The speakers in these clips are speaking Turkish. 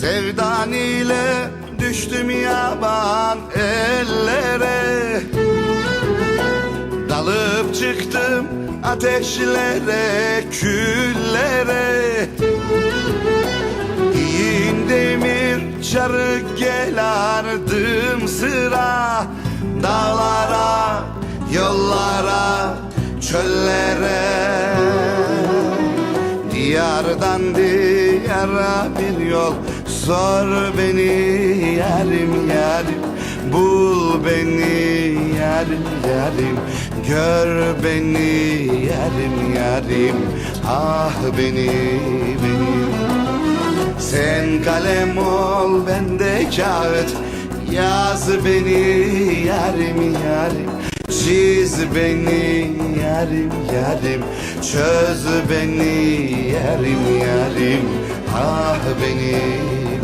Sevdan ile düştüm yaban ellere. Dalıp çıktım ateşlere, küllere. Giyin demir çarık gelardım sıra. Dağlara, yollara, çöllere. Diyardan diyara bir yol Sor beni yarim yarim. Bul beni yarim yarim. Gör beni yarim yarim. Ah beni beni. Sen kalem ol ben de kağıt. Yaz beni yarim yarim. Çiz beni yarim yarim. Çöz beni yarim yarim. Ah beni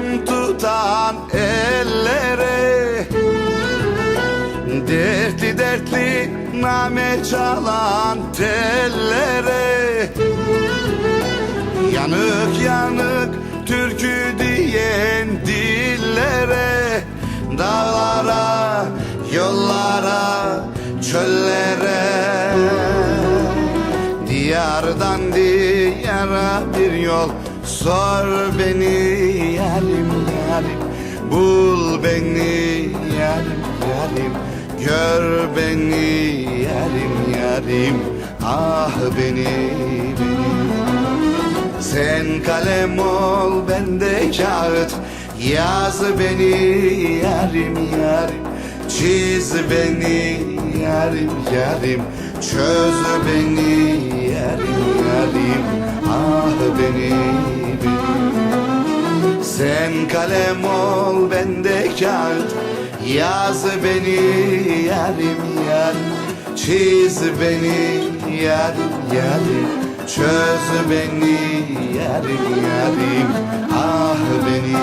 kalem tutan ellere. Dertli dertli name çalan tellere. Yanık yanık türkü diyen dillere. Dağlara, yollara, çöllere. Diyardan diyara bir yol Sor beni yarim yarim Bul beni yarim yarim. Gör beni yarim yarim Ah beni beni. Sen kalem ol ben de kağıt. Yaz beni yarim yarim Çiz beni yarim yarim. Çöz beni yarim yarim Ah beni Sen kalem ol ben de kağıt. Yaz beni yarim yarim Çiz beni yarim yarim. Çöz beni yarim yarim. Ah beni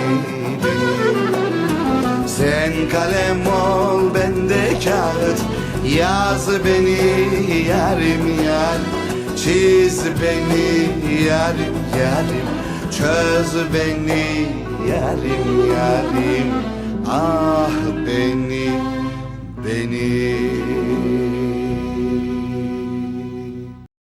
beni. Sen kalem ol ben de kağıt. Yaz beni yarim yarim Çiz beni yarim yarim Çöz beni yarim yarim